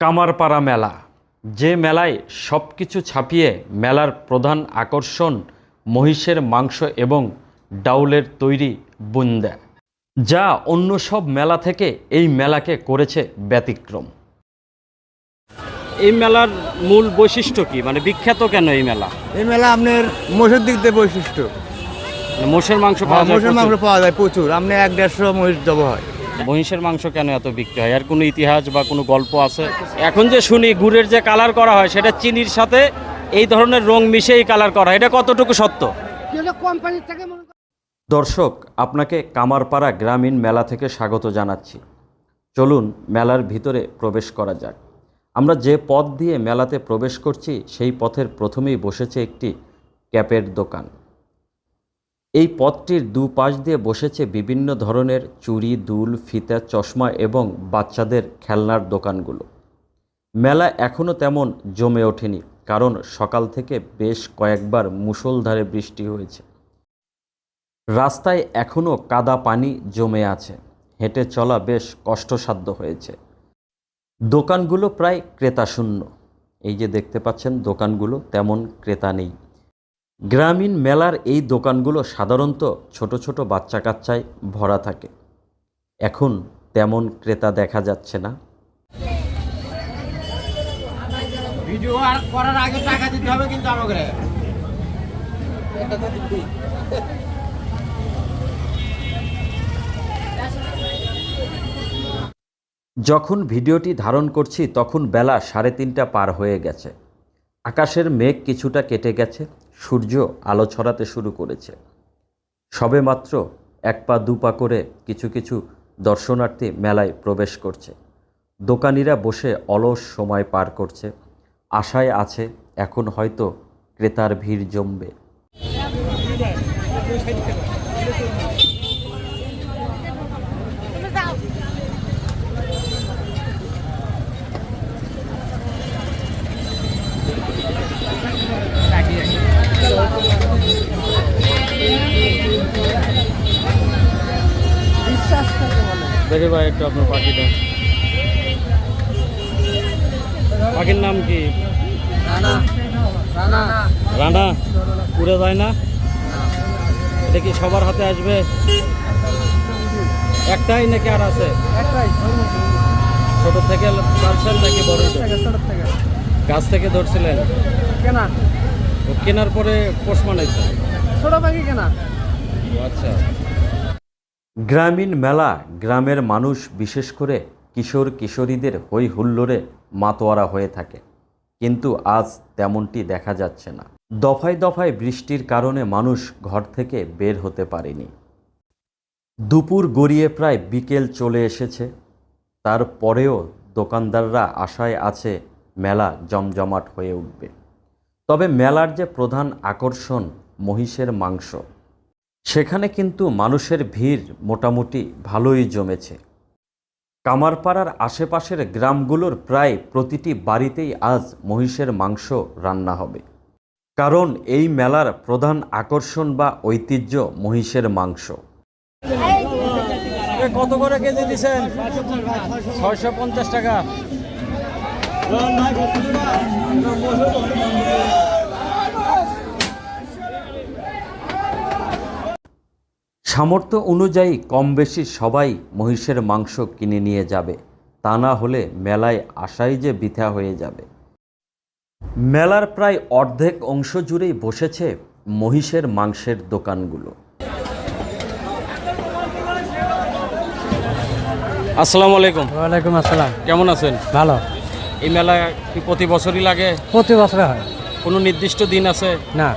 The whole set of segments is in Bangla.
কামারপাড়া মেলা। যে মেলায় সব কিছু ছাপিয়ে মেলার প্রধান আকর্ষণ মহিষের মাংস এবং ডাউলের তৈরি বুন্দা। যা অন্য সব মেলা থেকে এই মেলাকে করেছে ব্যতিক্রম। এই মেলার মূল বৈশিষ্ট্য কি? মানে বিখ্যাত কেন এই মেলা? এই মেলা আপনার মোষের দিক দিয়ে বৈশিষ্ট্য। মানে মোষের মাংস মোষের মাংস পাওয়া যায় প্রচুর। আপনি এক দেড়শো মহিষ জব হয়। মহিষের মাংস কেন এত বিক্রি হয়? আর কোনো ইতিহাস বা কোনো গল্প আছে? এখন যে শুনি গুড়ের যে কালার করা হয় সেটা চিনির সাথে এই ধরনের রং মিশিয়েই কালার করা হয়। এটা কতটুকু সত্য? দর্শক আপনাকে কামারপাড়া গ্রামীণ মেলা থেকে স্বাগত জানাচ্ছি। চলুন মেলার ভিতরে প্রবেশ করা যাক। আমরা যে পথ দিয়ে মেলাতে প্রবেশ করছি সেই পথের প্রথমেই বসেছে একটি ক্যাপের দোকান। এই পথটির দুপাশ দিয়ে বসেছে বিভিন্ন ধরনের চুড়ি, দুল, ফিতা, চশমা এবং বাচ্চাদের খেলনার দোকানগুলো। মেলা এখনও তেমন জমে ওঠেনি, কারণ সকাল থেকে বেশ কয়েকবার মুষলধারে বৃষ্টি হয়েছে। রাস্তায় এখনও কাদা পানি জমে আছে, হেঁটে চলা বেশ কষ্টসাধ্য হয়েছে। দোকানগুলো প্রায় ক্রেতাশূন্য। এই যে দেখতে পাচ্ছেন, দোকানগুলো তেমন ক্রেতা নেই। গ্রামীণ মেলার এই দোকানগুলো সাধারণত ছোট ছোট বাচ্চা কাচ্চায় ভরা থাকে। এখন তেমন ক্রেতা দেখা যাচ্ছে না। ভিডিও আর করার আগে টাকা দিতে হবে কিন্তু আমাকে। যখন ভিডিওটি ধারণ করছি তখন বেলা সাড়ে তিনটা পার হয়ে গেছে। আকাশের মেঘ কিছুটা কেটে গেছে। সূর্য আলো ছড়াতে শুরু করেছে। সবে মাত্র এক পা দু পা করে কিছু কিছু দর্শনার্থী মেলায় প্রবেশ করছে। দোকানিরা বসে অলস সময় পার করছে। আশায় আছে এখন হয়তো ক্রেতার ভিড় জমবে। দেখে ভাই একটু আপনার পাখিটা। পাখির নাম কি? রানা। উড়ে যায় না? এটা কি সবার হাতে আসবে? একটাই নাকি আর আছে? ছোট থেকে পারছেন নাকি বড় গাছ থেকে ধরছিলেন? কেনা। কেনার পরে পোষ মানাইছে? ছোট পাখি কেনা আচ্ছা। গ্রামীণ মেলা গ্রামের মানুষ বিশেষ করে কিশোর কিশোরীদের হই হুল্লোড়ে মাতোয়ারা হয়ে থাকে। কিন্তু আজ তেমনটি দেখা যাচ্ছে না। দফায় দফায় বৃষ্টির কারণে মানুষ ঘর থেকে বের হতে পারেনি। দুপুর গড়িয়ে প্রায় বিকেল চলে এসেছে। তারপরেও দোকানদাররা আশায় আছে মেলা জমজমাট হয়ে উঠবে। তবে মেলার যে প্রধান আকর্ষণ মহিষের মাংস, সেখানে কিন্তু মানুষের ভিড় মোটামুটি ভালোই জমেছে। কামারপাড়ার আশেপাশের গ্রামগুলোর প্রায় প্রতিটি বাড়িতেই আজ মহিষের মাংস রান্না হবে। কারণ এই মেলার প্রধান আকর্ষণ বা ঐতিহ্য মহিষের মাংস। কত করে কেজি দিচ্ছেন ছয়শো পঞ্চাশ টাকা। সামর্থ্য অনুযায়ী কম বেশি সবাই মহিষের মাংস কিনে নিয়ে যাবে। তা না হলে মেলায় আসাই যে বৃথা হয়ে যাবে। মেলার প্রায় অর্ধেক অংশ জুড়েই বসেছে মহিষের মাংসের দোকানগুলো। আসসালামু আলাইকুম। ওয়ালাইকুম আসসালাম। কেমন আছেন? ভালো। এই মেলা কি প্রতি বছরই লাগে? প্রতি বছরে হয়। কোনো নির্দিষ্ট দিন আছে? না।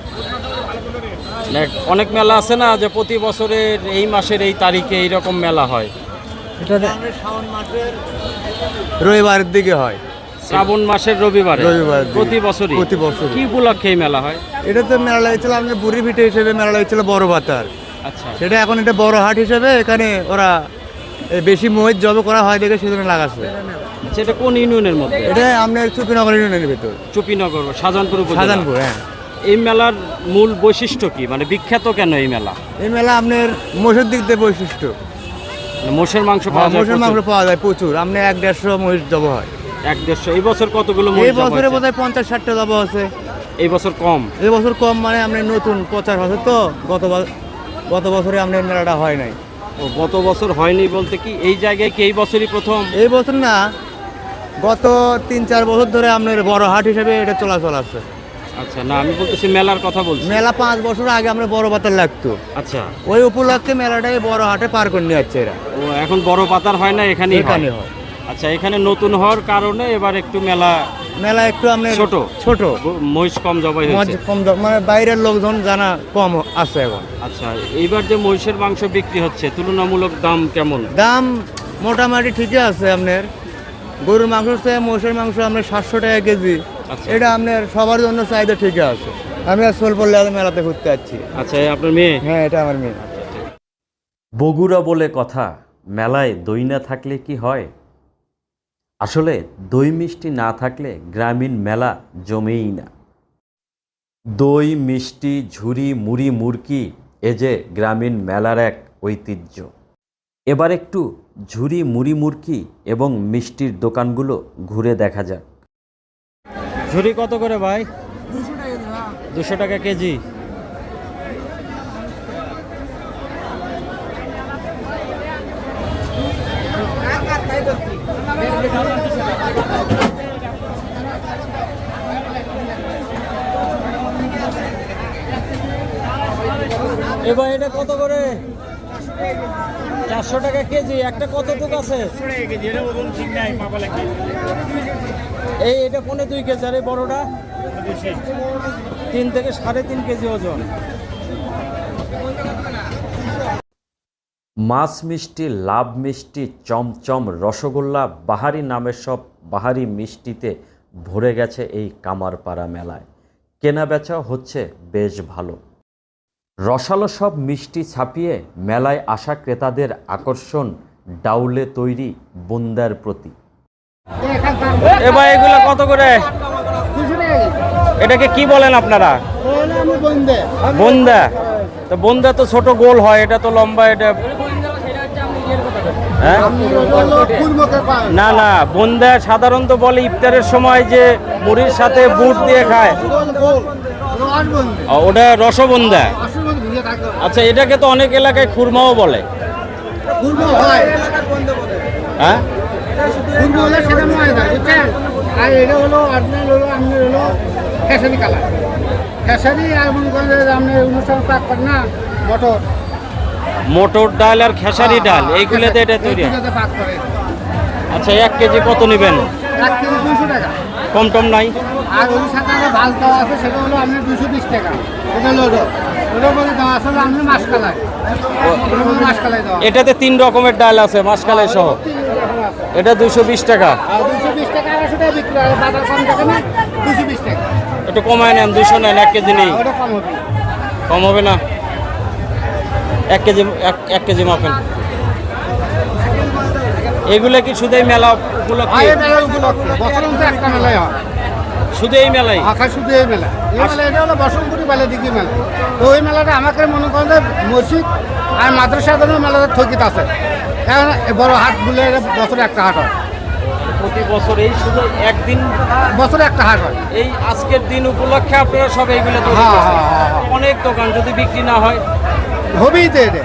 না, অনেক মেলা আছে না যে প্রতি বছরের এই মাসের এই তারিখে এইরকম মেলা হয়? এটা শ্রাবণ মাসের রবিবারের দিকে হয়। শ্রাবণ মাসের রবিবারে? রবিবারের দিন। প্রতি বছরই? প্রতি বছরই। কি উপলক্ষে এই মেলা হয়? এটা তো মেলা লাগছিল আপনার বুড়ি পিঠে হিসেবে মেলা লাগছিল বড় বাতার আচ্ছা। সেটা এখন এটা বড় হাট হিসেবে এখানে ওরা বেশি মহিষ জব করা হয় দেখে সেজন্য লাগাচ্ছে। সেটা কোন ইউনিয়নের মধ্যে? এটা আপনার চুপিনগর ইউনিয়নের ভিতর। চুপিনগর শাহজাহানপুর। সাজানপুর হ্যাঁ। এই মেলার মূল বৈশিষ্ট্য কি? মানে বিখ্যাত কেন এই মেলা? এই মেলা আপনার মোষের দিক দিয়ে বৈশিষ্ট্য। মানে মোষের মাংস পাওয়া যায় মোষের মাংস পাওয়া যায় প্রচুর। আপনি এক দেড়শো মহিষ জব হয়। এক দেড়শো। এই বছর কতগুলো এই বছরে? বোধ হয় পঞ্চাশ ষাটটা জব আছে। এই বছর কম? এই বছর কম মানে আমরা নতুন পচাশ বছর তো। গত গত বছরে আমাদের মেলাটা হয় নাই। ও গত বছর হয়নি বলতে কি? এই জায়গায় কি এই বছরই প্রথম? এই বছর না গত তিন চার বছর ধরে আপনার বড় হাট হিসেবে এটা চলাচল আছে। আচ্ছা না আমি বলতেছি মেলার কথা বলছি। মেলা পাঁচ বছর আগে আমরা বড় বাতার লাগতো। আচ্ছা। ওই উপলক্ষে মেলাটাই বড় হাটে পার করে নিয়ে যাচ্ছে এরা। ও এখন বড় পাতার হয় না এখানেই এখানে হয়। আচ্ছা এখানে নতুন হওয়ার কারণে এবার একটু মেলা মেলা একটু আপনার ছোট। ছোট। মহিষ কম জবাই হয়েছে। কম মানে বাইরের লোকজন জানা কম আছে এখন। আচ্ছা এইবার যে মহিষের মাংস বিক্রি হচ্ছে তুলনামূলক দাম কেমন? দাম মোটামুটি ঠিকই আছে আপনার। গরুর মাংস চেয়ে মোষের মাংস আপনার সাতশো টাকা কেজি। আচ্ছা। এটা আপনার সবার জন্য চাহিদা ঠিকই আছে। আমি আর সোল পড়লে মেলাতে ঘুরতে যাচ্ছি। আচ্ছা আপনার মেয়ে? হ্যাঁ এটা আমার মেয়ে। বগুড়া বলে কথা মেলায় দই না থাকলে কি হয়? আসলে দই মিষ্টি না থাকলে গ্রামীণ মেলা জমেই না। দই মিষ্টি ঝুরি মুড়ি মুরকি এ যে গ্রামীণ মেলার এক ঐতিহ্য। এবার একটু ঝুরি মুড়ি মুরকি এবং মিষ্টির দোকানগুলো ঘুরে দেখা যাক। ঝুরি কত করে ভাই? দুশো টাকা কেজি এবার এটা কত করে? চারশো টাকা কেজি একটা কতটুক আছে? এই এটা পনেরো দুই কেজি আর এই বড়টা? তিন থেকে সাড়ে তিন কেজি ওজন। মাছ মিষ্টি লাভ মিষ্টি চমচম রসগোল্লা বাহারি নামের সব বাহারি মিষ্টিতে ভরে গেছে এই কামারপাড়া মেলায়। কেনা বেচা হচ্ছে বেশ ভালো। রসালো সব মিষ্টি ছাপিয়ে মেলায় আসা ক্রেতাদের আকর্ষণ ডাউলে তৈরি বুন্দার প্রতি এবার এগুলো কত করে এটাকে কি বলেন আপনারা বন্দা তো বন্দা তো ছোট গোল হয় এটা তো লম্বা এটা হ্যাঁ? না না বন্দা সাধারণত বলে ইফতারের সময় যে মুড়ির সাথে বুট দিয়ে খায় ওটা রসবন্দা আচ্ছা এটাকে তো অনেক এলাকায় খুরমাও বলে। হ্যাঁ। আর এটা হলো আপনার হলো আপনার হলো কালার। আর মনে করেন যে আপনার অনুষ্ঠান পাক করে না মটর। মোটর ডাল আর খেসারি ডাল এইগুলোতে এটা তৈরি হয়। এইগুলোতে পাক করে। আচ্ছা এক কেজি কত নেবেন? এক কেজি দুশো টাকা। কম টম নাই? আর ওই সাথে একটা ভাজ দেওয়া আছে সেটা হলো আপনার দুশো বিশ টাকা। ওটা হলো এটাতে তিন রকমের ডাল আছে মাসকালাই সহ। এটা দুশো বিশ টাকা। একটু কমায় নেন দুশো নেন এক কেজি নেই। কম হবে। না? এক কেজি এক- কেজি মাপেন। এগুলো কি শুধু এই মেলা উপলক্ষে? হয়। শুধু এই আঁকা শুধু এই মেলা এই মেলা এটা হলো বসন্তপুরি মেলা দিঘি মেলা। তো ওই মেলাটা আমাকে মনে করেন যে মসজিদ আর মাদ্রাসা মেলাটা ঠকিত আছে। কারণ এই বড় হাটগুলো এটা বছরে একটা হাট হয়। প্রতি বছর এই শুধু একদিন বছরে একটা হাট হয়। এই আজকের দিন উপলক্ষে আপনারা সব এইগুলো হ্যাঁ, হ্যাঁ, হ্যাঁ, হ্যাঁ। অনেক দোকান যদি বিক্রি না হয়। হবেই তো এটা।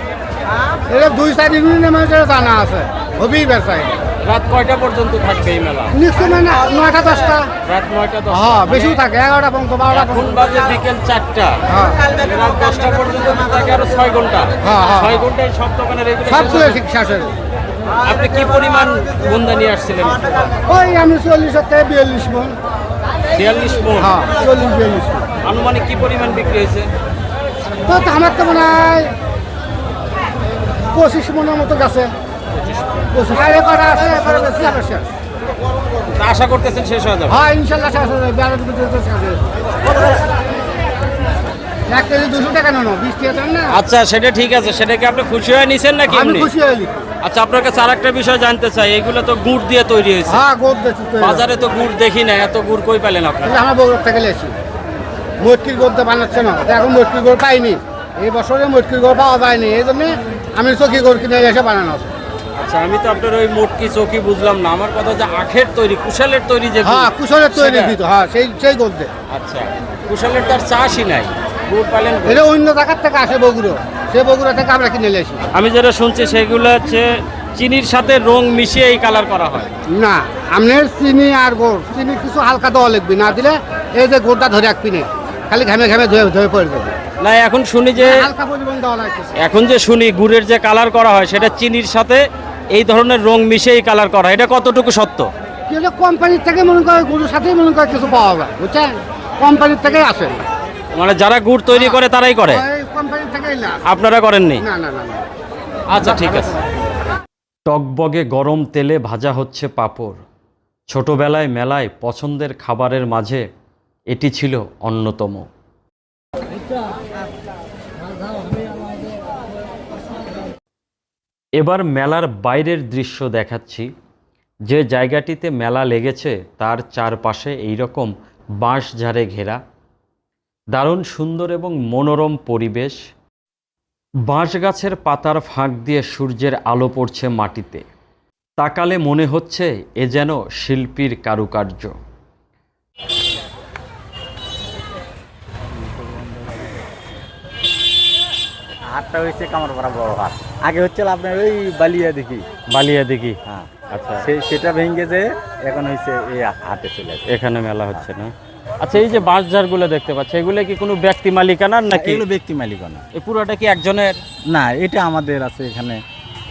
এটা দুই চার ইউনিয়নের মানুষের জানা আছে। হবেই ব্যবসা এটা রাত কয়টা পর্যন্ত থাকবে এই মেলা? নিশ্চয় মানে নয়টা দশটা। রাত নয়টা দশটা। হ্যাঁ বেশিও থাকে এগারোটা পর্যন্ত বারোটা এখন বাজে বিকেল চারটা। হ্যাঁ। রাত দশটা পর্যন্ত থাকে আরও ছয় ঘণ্টা। হ্যাঁ, হ্যাঁ। ছয় ঘন্টায় সব দোকানের সবগুলো ঠিক শেষ হয়ে আপনি কি পরিমাণ বন্দা নিয়ে আসছিলেন? ওই আমি চল্লিশ থেকে বিয়াল্লিশ মন। বিয়াল্লিশ মন? হ্যাঁ চল্লিশ বিয়াল্লিশ মন। আনুমানিক কি পরিমাণ বিক্রি হয়েছে? তো আমার তো মনে হয় পঁচিশ মনের মতো গেছে। আশা করতেছেন শেষ হয়ে যাবে? হ্যাঁ ইনশাল্লাহ শেষ হয়ে যাবে। বেড়ার শেষ হয়ে যাবে। আচ্ছা সেটা ঠিক আছে। সেটা কি আপনি খুশি হয়ে নিছেন নাকি আমি? খুশি হইলি আচ্ছা আপনার কাছে আর একটা বিষয় জানতে চাই। এগুলো তো গুড় দিয়ে তৈরি হয়েছে। হ্যাঁ বাজারে তো গুড় দেখি না। এত গুড় কই পেলেন আপনি আমার বগুড়ার থেকে লেছি। মটকির গোদটা বানাচ্ছে না। এখন মটকির গোড় পাইনি। এই বছরে মটকির গোড় পাওয়া যায়নি। এই জন্যে আমি চকি গোড় কিনে এসে বানানো আছে। আচ্ছা আমি তো আপনার ওই মোটকি চৌকি বুঝলাম না। আমার কথা যে আখের তৈরি কুশালের তৈরি যে হ্যাঁ কুশলের তৈরি দিত হ্যাঁ সেই সেই গলতে আচ্ছা কুশালের তার চাষই নাই। গুড় পালেন এটা অন্য জায়গার থেকে আসে বগুড়ো। সে বগুড়া থেকে আমরা কিনে আসি। আমি যেটা শুনছি সেগুলো হচ্ছে চিনির সাথে রং মিশিয়ে এই কালার করা হয়। না আপনার চিনি আর গোড় চিনি কিছু হালকা দেওয়া লাগবে। না দিলে এই যে গোড়টা ধরে রাখবি না খালি ঘামে ঘামে ধুয়ে ধুয়ে পড়ে যাবে। না এখন শুনি যে এখন যে শুনি গুড়ের যে কালার করা হয় সেটা চিনির সাথে এই ধরনের রং মিশিয়েই কালার করা এটা কতটুকু সত্য? কোম্পানির থেকে মনে করে গরুর সাথেই মনে করে কিছু পাওয়া যায় বুঝছেন? কোম্পানির থেকে আসে। মানে যারা গুড় তৈরি করে তারাই করে? কোম্পানির থেকেই না। আপনারা করেননি? না না না না। আচ্ছা ঠিক আছে। টকবগে গরম তেলে ভাজা হচ্ছে পাঁপড়। ছোটবেলায় মেলায় পছন্দের খাবারের মাঝে এটি ছিল অন্যতম। এবার মেলার বাইরের দৃশ্য দেখাচ্ছি। যে জায়গাটিতে মেলা লেগেছে, তার চারপাশে এইরকম বাঁশঝাড়ে ঘেরা। দারুণ সুন্দর এবং মনোরম পরিবেশ। বাঁশ গাছের পাতার ফাঁক দিয়ে সূর্যের আলো পড়ছে মাটিতে। তাকালে মনে হচ্ছে এ যেন শিল্পীর কারুকার্য। হাটটা হয়েছে কামারপাড়া বড় হাট আগে হচ্ছিল আপনার ওই বালিয়া দেখি বালিয়া দেখি হ্যাঁ। আচ্ছা। সে সেটা ভেঙে যে এখন হয়েছে এই হাটে চলে এখানে মেলা হচ্ছে না? আচ্ছা এই যে বাঁশঝাড়গুলো দেখতে পাচ্ছি এগুলো কি কোনো ব্যক্তি মালিকানার নাকি? এগুলো ব্যক্তি মালিকানা। এই পুরোটা কি একজনের? না এটা আমাদের আছে এখানে।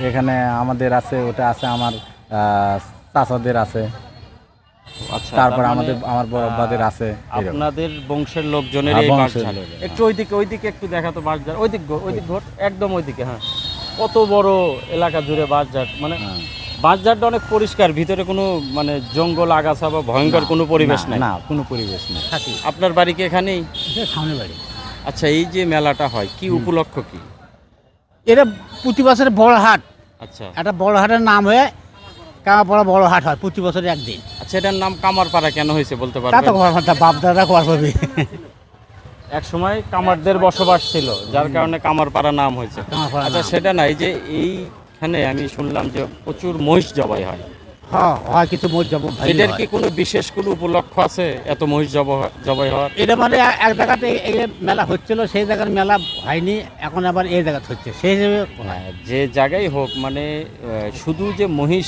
এখানে আমাদের আছে ওটা আছে আমার আহ, চাচাদের আছে। তারপর মানে, আমাদের আমার বড় আব্বাদের আছে আপনাদের বংশের লোকজনের হ্যাঁ, এই বংশের। বাঁশঝাড় একটু ওইদিকে ওইদিকে একটু দেখাতো বাঁশঝাড় ওইদিক ওইদিক ঘোর একদম ওইদিকে হ্যাঁ। কত বড় এলাকা জুড়ে বাঁশঝাড় মানে হ্যাঁ। অনেক পরিষ্কার ভিতরে কোনো মানে জঙ্গল আগাছা বা ভয়ঙ্কর কোনো পরিবেশ না, নাই? না কোনো পরিবেশ নেই। আপনার বাড়ি কি এখানেই? সামনে বাড়ি। আচ্ছা এই যে মেলাটা হয় কি উপলক্ষ কি? এটা প্রতি বছর বড় হাট আচ্ছা। একটা বড় হাটের নাম হয়ে কামাপাড়া বড় হাট হয় প্রতি বছরে একদিন। আচ্ছা এটার নাম কামারপাড়া কেন হয়েছে বলতে তা তো পারবেন? বাপ দাদা পারবে এক সময় কামারদের বসবাস ছিল যার কারণে কামারপাড়া নাম হয়েছে। আচ্ছা সেটা নাই যে এইখানে আমি শুনলাম যে প্রচুর মহিষ জবাই হয়। হ্যাঁ হয় যাব এটার কি কোনো বিশেষ কোনো উপলক্ষ আছে এত মহিষ জব- জবাই হওয়ার? এটা মানে এক- জায়গাতে এই মেলা হচ্ছিল সেই জায়গার মেলা হয়নি এখন আবার এই জায়গাতে হচ্ছে। সেই হিসেবে হ্যাঁ, যে জায়গায় হোক মানে শুধু যে মহিষ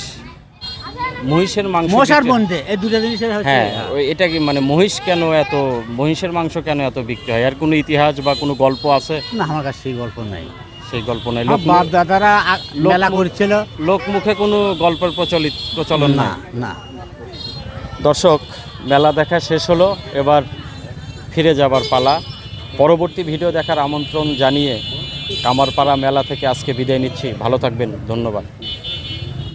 মহিষের মাংস মশার বন্ধে এই দুটো জিনিসের হ্যাঁ ওই এটা কি মানে মহিষ কেন এত মহিষের মাংস কেন এত বিক্রি হয়? আর কোনো ইতিহাস বা কোনো গল্প আছে? না আমার কাছে সেই গল্প নাই। সেই গল্প নাই। লোক বাপ দাদারা মেলা করছিল। লোক মুখে কোনো গল্পের প্রচলিত প্রচলন না না না। দর্শক মেলা দেখা শেষ হলো। এবার ফিরে যাবার পালা। পরবর্তী ভিডিও দেখার আমন্ত্রণ জানিয়ে কামারপাড়া মেলা থেকে আজকে বিদায় নিচ্ছি। ভালো থাকবেন। ধন্যবাদ।